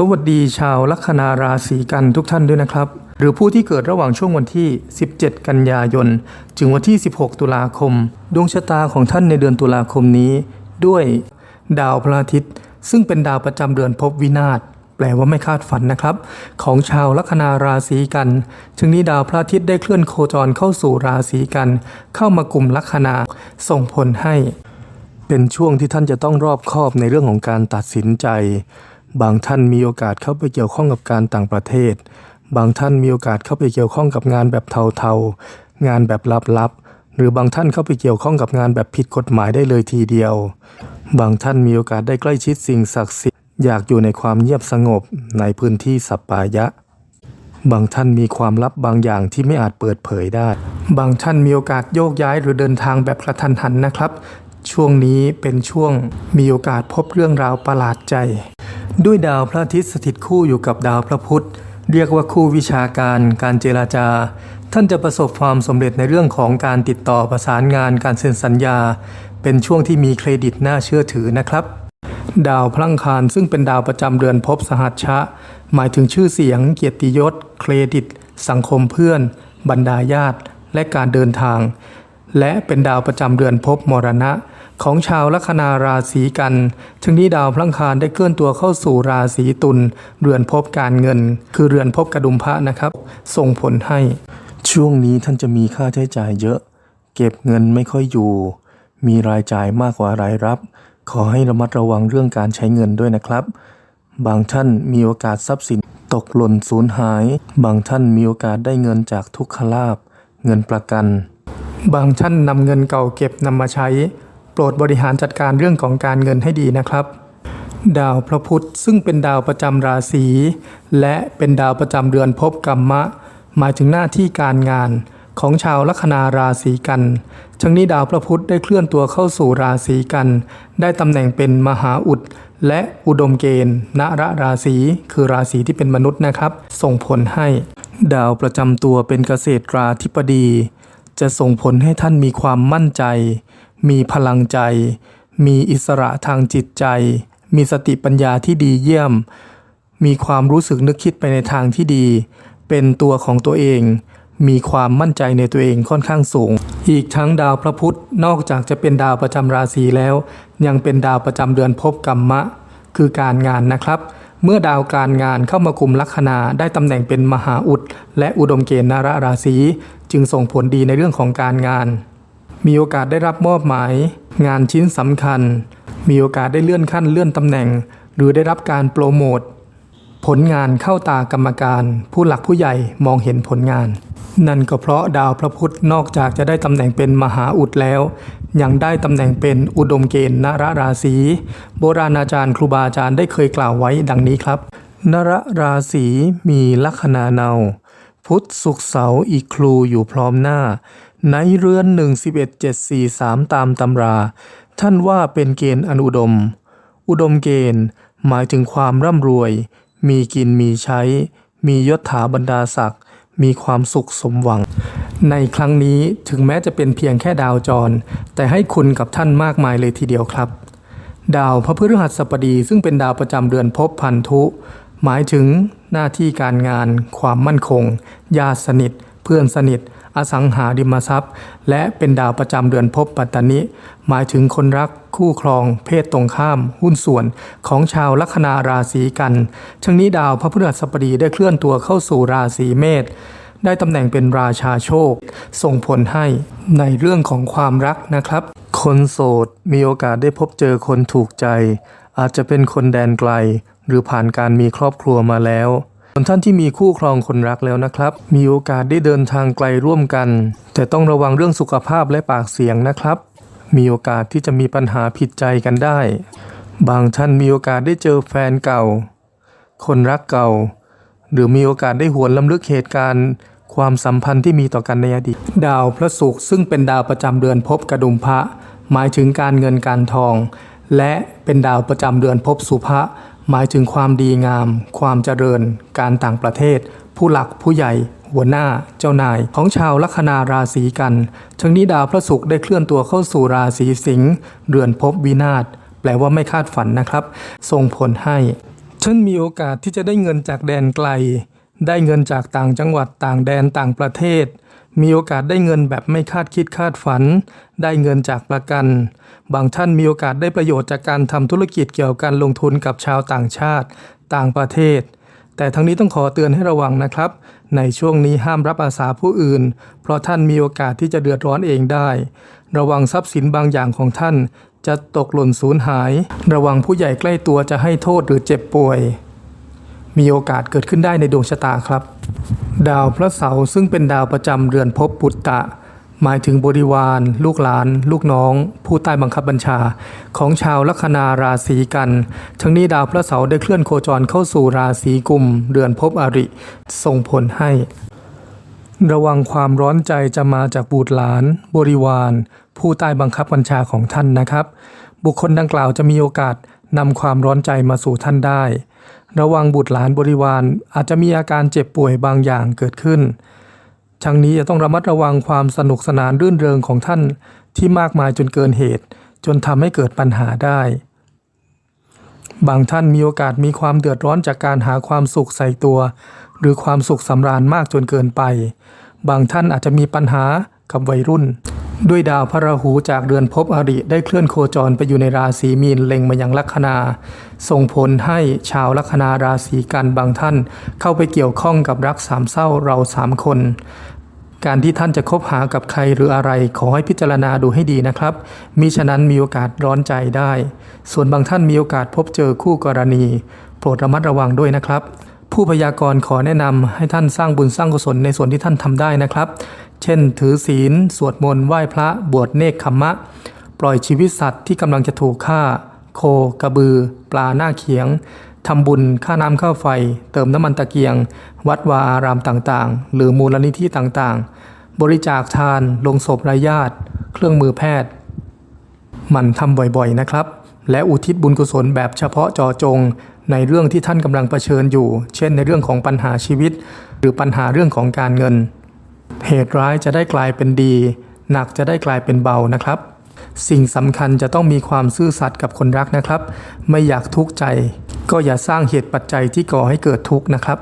สวัสดีชาวลัคนาราศีกันทุกท่านด้วยนะครับ หรือผู้ที่เกิดระหว่างช่วงวันที่ 17 กันยายน ถึงวันที่ 16 ตุลาคม ดวงชะตาของท่านในเดือนตุลาคมนี้ ด้วยดาวพระอาทิตย์ ซึ่งเป็นดาวประจำเดือนภพวินาศแปลว่าไม่คาดฝันนะครับ ของชาวลัคนาราศีกันจึงนี้ดาวพระอาทิตย์ได้เคลื่อนโคจรเข้าสู่ราศีกัน เข้ามากลุ่มลัคนาส่งผลให้ เป็นช่วงที่ท่านจะต้องรอบคอบในเรื่องของการตัดสินใจ บางท่านมีโอกาสเข้าไปเกี่ยวข้องกับการต่างประเทศ บางท่านมีโอกาสเข้าไปเกี่ยวข้องกับงานแบบเทาๆ งานแบบลับๆ หรือบางท่านเข้าไปเกี่ยวข้องกับงานแบบผิดกฎหมายได้เลยทีเดียว บางท่านมีโอกาสได้ใกล้ชิดสิ่งศักดิ์สิทธิ์ อยากอยู่ในความเงียบสงบในพื้นที่สัปปายะ บางท่านมีความลับบางอย่างที่ไม่อาจเปิดเผยได้ บางท่านมีโอกาสโยกย้ายหรือเดินทางแบบกระทันหันนะครับ ช่วงนี้เป็นช่วงมีโอกาสพบเรื่องราวประหลาดใจ ด้วยดาวพระอาทิตย์สถิตคู่อยู่กับดาวพระพุธ เรียกว่าคู่วิชาการการเจราจา ท่านจะประสบความสำเร็จในเรื่องของการติดต่อประสานงานการเซ็นสัญญา เป็นช่วงที่มีเครดิตน่าเชื่อถือนะครับ ดาวพลังคารซึ่งเป็นดาวประจำเดือนภพสหัชชะ หมายถึงชื่อเสียง เกียรติยศ เครดิต สังคมเพื่อน บรรดาญาติ และการเดินทาง และเป็นดาวประจำเดือนภพมรณะ ของชาวลัคนาราศีกันทั้งนี้ดาวพลังคารได้เคลื่อนตัวเข้าสู่ราศีตุลเรือนภพการเงิน คือเรือนภพกระดุมพระนะครับ ส่งผลให้ ช่วงนี้ท่านจะมีค่าใช้จ่ายเยอะ เก็บเงินไม่ค่อยอยู่ มีรายจ่ายมากกว่ารายรับ ขอให้ระมัดระวังเรื่องการใช้เงินด้วยนะครับ บางท่านมีโอกาสทรัพย์สินตกหล่นสูญหาย บางท่านมีโอกาสได้เงินจากทุกขลาบ เงินประกัน บางท่านนำเงินเก่าเก็บนำมาใช้ ปรดบริหารจัดการเรื่องของการเงินให้ดีนะครับ ดาวพระพุธซึ่งเป็นดาวประจำราศี และเป็นดาวประจำเดือนภพกรรมะ หมายถึงหน้าที่การงานของชาวลัคนาราศีกัน ทั้งนี้ดาวพระพุธได้เคลื่อนตัวเข้าสู่ราศีกัน ได้ตำแหน่งเป็นมหาอุด และอุดมเกณฑ์ณระราศีคือราศีที่เป็นมนุษย์นะครับ ส่งผลให้ ดาวประจำตัวเป็นเกษตราธิปดี จะส่งผลให้ท่านมีความมั่นใจ มีพลังใจ มีอิสระทางจิตใจ มีสติปัญญาที่ดีเยี่ยม มีความรู้สึกนึกคิดไปในทางที่ดี เป็นตัวของตัวเอง มีความมั่นใจในตัวเองค่อนข้างสูง อีกทั้งดาวพระพุธนอกจากจะเป็นดาวประจำราศีแล้ว ยังเป็นดาวประจำเดือนภพกรรมะ คือการงานนะครับเมื่อดาวการงานเข้ามาคุมลัคนาได้ตำแหน่งเป็นมหาอุด และอุดมเกณฑ์นาระราศีจึงส่งผลดีในเรื่องของการงาน มีโอกาสได้รับมอบหมาย งานชิ้นสำคัญ มีโอกาสได้เลื่อนขั้นเลื่อนตำแหน่ง หรือได้รับการโปรโมทผลงานเข้าตากรรมการ ผู้หลักผู้ใหญ่มองเห็นผลงาน นั่นก็เพราะดาวพระพุธนอกจากจะได้ตำแหน่งเป็นมหาอุดแล้ว ยังได้ตำแหน่งเป็นอุดมเกณฑ์นรราศีโบราณอาจารย์ครูบาอาจารย์ได้เคยกล่าวไว้ดังนี้ครับนรราศีมีลัคนาเนา พุธสุขเสาร์อีกครูอยู่พร้อมหน้า ในเรือนหนึ่งสิบเอ็ดเจ็ดสี่สามตามตำรา ท่านว่าเป็นเกณฑ์อันอุดม อุดมเกณฑ์หมายถึงความร่ำรวย มีกินมีใช้ มียศถาบรรดาศักดิ์ มีความสุขสมหวัง ในครั้งนี้ถึงแม้จะเป็นเพียงแค่ดาวจร แต่ให้คุณกับท่านมากมายเลยทีเดียวครับ ดาวพระพฤหัสบดีซึ่งเป็นดาวประจำเดือนภพพันธุ หมายถึงหน้าที่การงาน ความมั่นคง ญาติสนิท เพื่อนสนิท อสังหาริมทรัพย์ และเป็นดาวประจำเดือนภพปัตตานิ หมายถึงคนรักคู่ครอง เพศตรงข้าม หุ้นส่วนของชาวลัคนาราศีกันทั้งนี้ดาวพระพฤหัสบดีได้เคลื่อนตัวเข้าสู่ราศีเมษได้ตำแหน่งเป็นราชาโชค ส่งผลให้ในเรื่องของความรักนะครับ คนโสดมีโอกาสได้พบเจอคนถูกใจ อาจจะเป็นคนแดนไกล หรือผ่านการมีครอบครัวมาแล้ว ส่วนท่านที่มีคู่ครองคนรักแล้วนะครับ มีโอกาสได้เดินทางไกลร่วมกัน แต่ต้องระวังเรื่องสุขภาพและปากเสียงนะครับ มีโอกาสที่จะมีปัญหาผิดใจกันได้ บางท่านมีโอกาสได้เจอแฟนเก่า คนรักเก่า หรือมีโอกาสได้หวนลำลึกเหตุการณ์ความสัมพันธ์ที่มีต่อกันในอดีต ดาวพระศุกร์ซึ่งเป็นดาวประจำเดือนภพกระดุมพระ หมายถึงการเงินการทอง และเป็นดาวประจำเดือนภพสุภะ หมายถึงความดีงาม ความเจริญ การต่างประเทศ ผู้หลักผู้ใหญ่ หัวหน้า เจ้านาย ของชาวลัคนาราศีกันทั้งนี้ดาวพระศุกร์ได้เคลื่อนตัวเข้าสู่ราศีสิงห์เรือนภพวินาศแปลว่าไม่คาดฝันนะครับ ส่งผลให้ฉันมีโอกาสที่จะได้เงินจากแดนไกล ได้เงินจากต่างจังหวัดต่างแดนต่างประเทศ มีโอกาสได้เงินแบบไม่คาดคิดคาดฝัน ได้เงินจากประกัน บางท่านมีโอกาสได้ประโยชน์จากการทำธุรกิจเกี่ยวกับการลงทุนกับชาวต่างชาติ ต่างประเทศ แต่ทั้งนี้ต้องขอเตือนให้ระวังนะครับ ในช่วงนี้ห้ามรับอาสาผู้อื่น เพราะท่านมีโอกาสที่จะเดือดร้อนเองได้ ระวังทรัพย์สินบางอย่างของท่าน จะตกหล่นสูญหาย ระวังผู้ใหญ่ใกล้ตัวจะให้โทษหรือเจ็บป่วย มีโอกาสเกิดขึ้นได้ในดวงชะตาครับ ดาวพระเสาร์ซึ่งเป็นดาวประจำเรือนภพปุตตะ หมายถึงบริวาร ลูกหลาน ลูกน้อง ผู้ใต้บังคับบัญชา ของชาวลัคนาราศีกัน ทั้งนี้ดาวพระเสาร์ได้เคลื่อนโคจรเข้าสู่ราศีกุม เรือนภพอริ ส่งผลให้ ระวังความร้อนใจจะมาจากบุตรหลาน บริวาร ผู้ใต้บังคับบัญชาของท่านนะครับ บุคคลดังกล่าวจะมีโอกาสนำความร้อนใจมาสู่ท่านได้ ระวังบุตรหลานบริวารอาจจะมีอาการเจ็บป่วยบางอย่างเกิดขึ้น ทั้งนี้จะต้องระมัดระวังความสนุกสนานรื่นเริงของท่านที่มากมายจนเกินเหตุ จนทำให้เกิดปัญหาได้ บางท่านมีโอกาสมีความเดือดร้อนจากการหาความสุขใส่ตัว หรือความสุขสำราญมากจนเกินไป บางท่านอาจจะมีปัญหากับวัยรุ่น ด้วยดาวพระราหูจากเรือนภพอริได้เคลื่อนโคจรไปอยู่ในราศีมีนเล็งมายังลัคนา ส่งผลให้ชาวลัคนาราศีกันบางท่าน เข้าไปเกี่ยวข้องกับรักสามเศร้าเราสามคน การที่ท่านจะคบหากับใครหรืออะไรขอให้พิจารณาดูให้ดีนะครับ มิฉะนั้นมีโอกาสร้อนใจได้ ส่วนบางท่านมีโอกาสพบเจอคู่กรณี โปรดระมัดระวังด้วยนะครับ ผู้พยากรณ์ขอแนะนำให้ท่านสร้างบุญสร้างกุศลในส่วนที่ท่านทำได้นะครับ เช่น ถือศีล สวดมนต์ไหว้พระ บวชเนกขมมะ ปล่อยชีวิตสัตว์ที่กำลังจะถูกฆ่า โค กระบือ ปลาหน้าเขียงทำบุญ ค่าน้ำค่าไฟ เติมน้ำมันตะเกียง วัดวาอารามต่างๆ หรือมูลนิธิต่างๆ บริจาคทาน ลงศพรายญาติ เครื่องมือแพทย์หมันทำบ่อยๆนะครับ และอุทิศบุญกุศลแบบเฉพาะจอจง ในเรื่องที่ท่านกำลังเผชิญอยู่ เช่นในเรื่องของปัญหาชีวิต หรือปัญหาเรื่องของการเงิน เหตุร้ายจะได้กลายเป็นดี หนักจะได้กลายเป็นเบานะครับ สิ่งสำคัญจะต้องมีความซื่อสัตย์กับคนรักนะครับ ไม่อยากทุกข์ใจ ก็อย่าสร้างเหตุปัจจัยที่ก่อให้เกิดทุกข์นะครับ